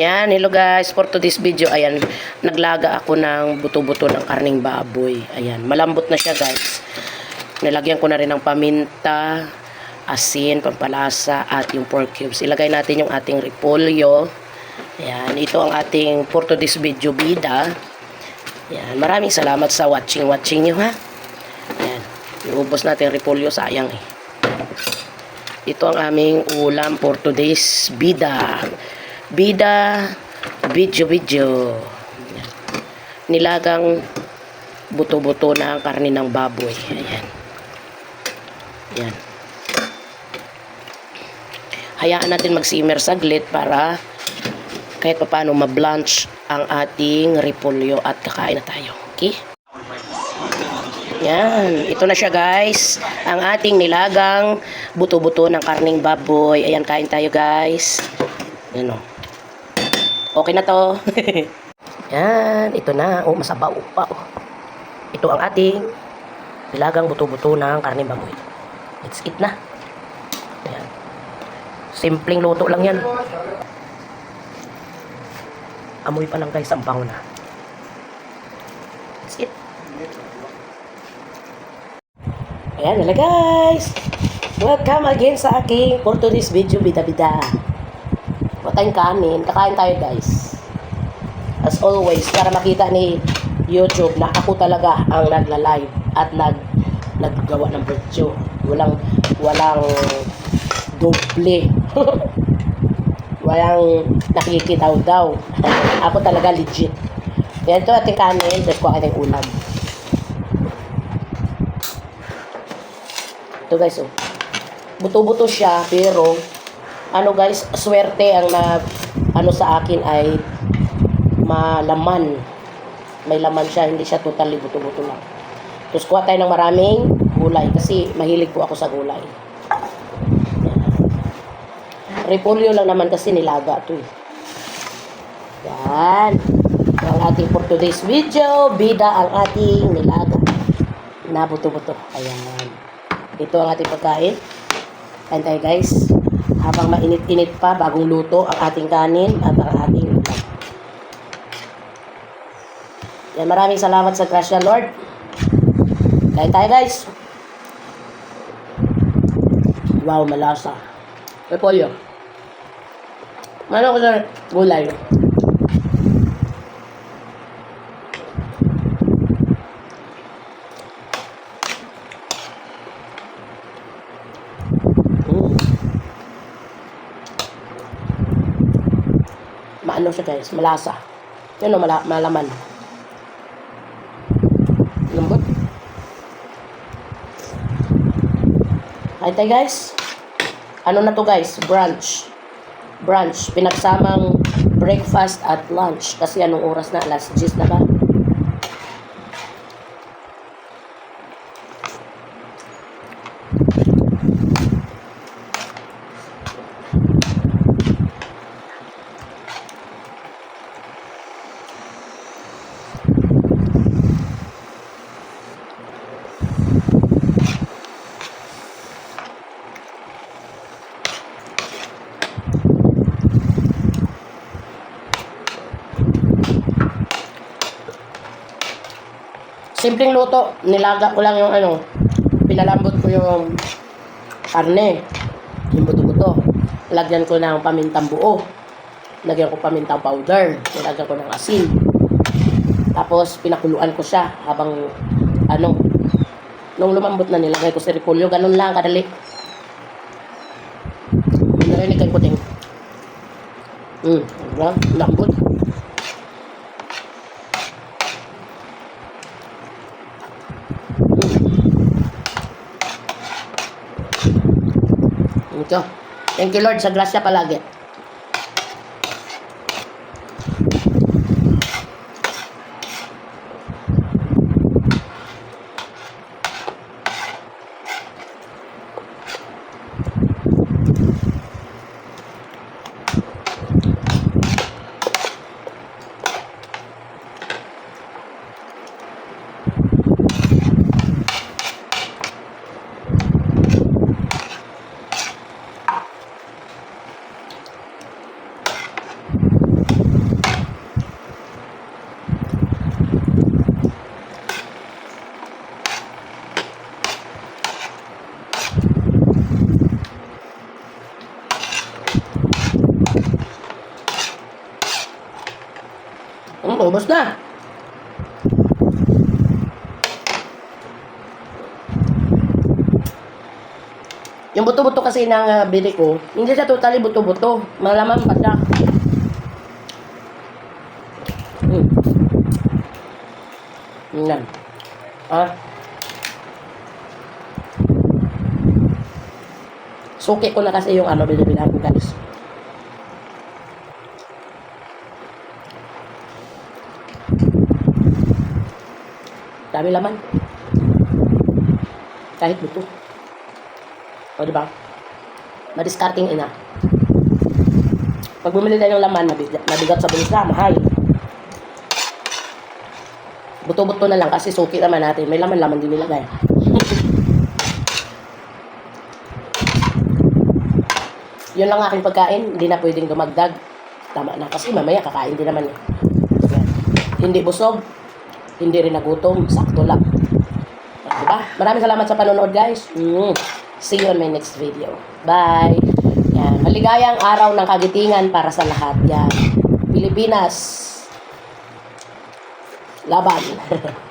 Yan, hello guys. For today's video, ayan, naglaga ako ng buto-buto ng karning baboy. Ayan, malambot na siya guys. Nilagyan ko na rin ng paminta, asin, pampalasa, at yung pork cubes. Ilagay natin yung ating repolyo. Ayan, ito ang ating for today's video bida. Ayan, maraming salamat sa watching-watching nyo ha. Ayan, iubos natin repolyo, sayang eh. Ito ang aming ulam for today's bida. Bida video video. Nilagang buto-buto na ang karne ng baboy. Ayan. Ayan. Hayaan natin mag-simmer saglit para kahit paano ma-blanch ang ating repolyo at kakain na tayo. Okay? Yan. Ito na siya guys. Ang ating nilagang buto-buto ng karning baboy. Ayan, kain tayo guys. Yan o. Okay na to. Yan. Ito na. Oh, masabaw pa. Oh. Ito ang ating nilagang buto-buto ng karning baboy. Let's eat na. Yan. Simpleng luto lang yan. Amoy pa lang guys, ang bango na. Let's eat. Ayan nila guys. Welcome again sa aking for today's video bida-bida. Patayong kanin. Kakain tayo guys. As always, para makita ni YouTube na ako talaga ang nagla-live at nag naggawa ng video. Walang walang doble. walang nakikitaw daw. ako talaga legit. Yan to ating kanin. Tapos ko ating ulam. Ito guys, oh. Buto-buto siya, pero ano guys, swerte ang na ano sa akin ay malaman. May laman siya, hindi siya totally buto-buto lang. Tapos kuha tayo ng maraming gulay kasi mahilig po ako sa gulay. Repolyo lang naman kasi nilaga to eh. Yan. Ang ating for today's video, bida ang ating nilaga. Na buto-buto. Ayan. Ito ang ating pagkain. Kain tayo guys. Habang mainit-init pa, bagong luto ang ating kanin at ang ating ulam. Yan, maraming salamat sa Gracia Lord. Kain tayo guys. Wow, malasa. Repolyo. Ano ko sa gulay? Maano siya guys, malasa. Yan o, mala malaman. Lambot. Hi tayo guys. Ano na to guys? Brunch. Brunch. Pinagsamang breakfast at lunch. Kasi anong oras na? Alas 10 na ba? Simpleng luto. Nilaga ko lang yung ano. Pinalambot ko yung karne. Yung buto-buto. Lagyan ko ng pamintang buo. Lagyan ko pamintang powder. Nilagyan ko ng asin. Tapos pinakuluan ko siya habang ano. Nung lumambot na nilagay ko si repolyo. Ganun lang kadali. Narinig kayo puting. Hmm. Diba? Lambot. Ito. Thank you Lord sa grasya palagi. Ubos na. Yung buto-buto kasi ng uh, bili ko, hindi siya totally buto-buto. Malaman pa siya. Hmm. Yan. Ah. Suki ko na kasi yung ano, binibilan ko guys. Dami laman. Kahit buto. O, di ba? Madiscarding ina. Pag bumili tayo ng laman, mabigat, sa bulsa, mahal. Buto-buto na lang kasi suki naman natin. May laman-laman din nilagay. Yun lang aking pagkain. Hindi na pwedeng dumagdag. Tama na. Kasi mamaya kakain din naman. Hindi busog. Hindi rin nagutom. Sakto lang. Diba? Maraming salamat sa panonood guys. Mm. See you on my next video. Bye! Yan. Maligayang araw ng kagitingan para sa lahat. Yan. Pilipinas. Laban.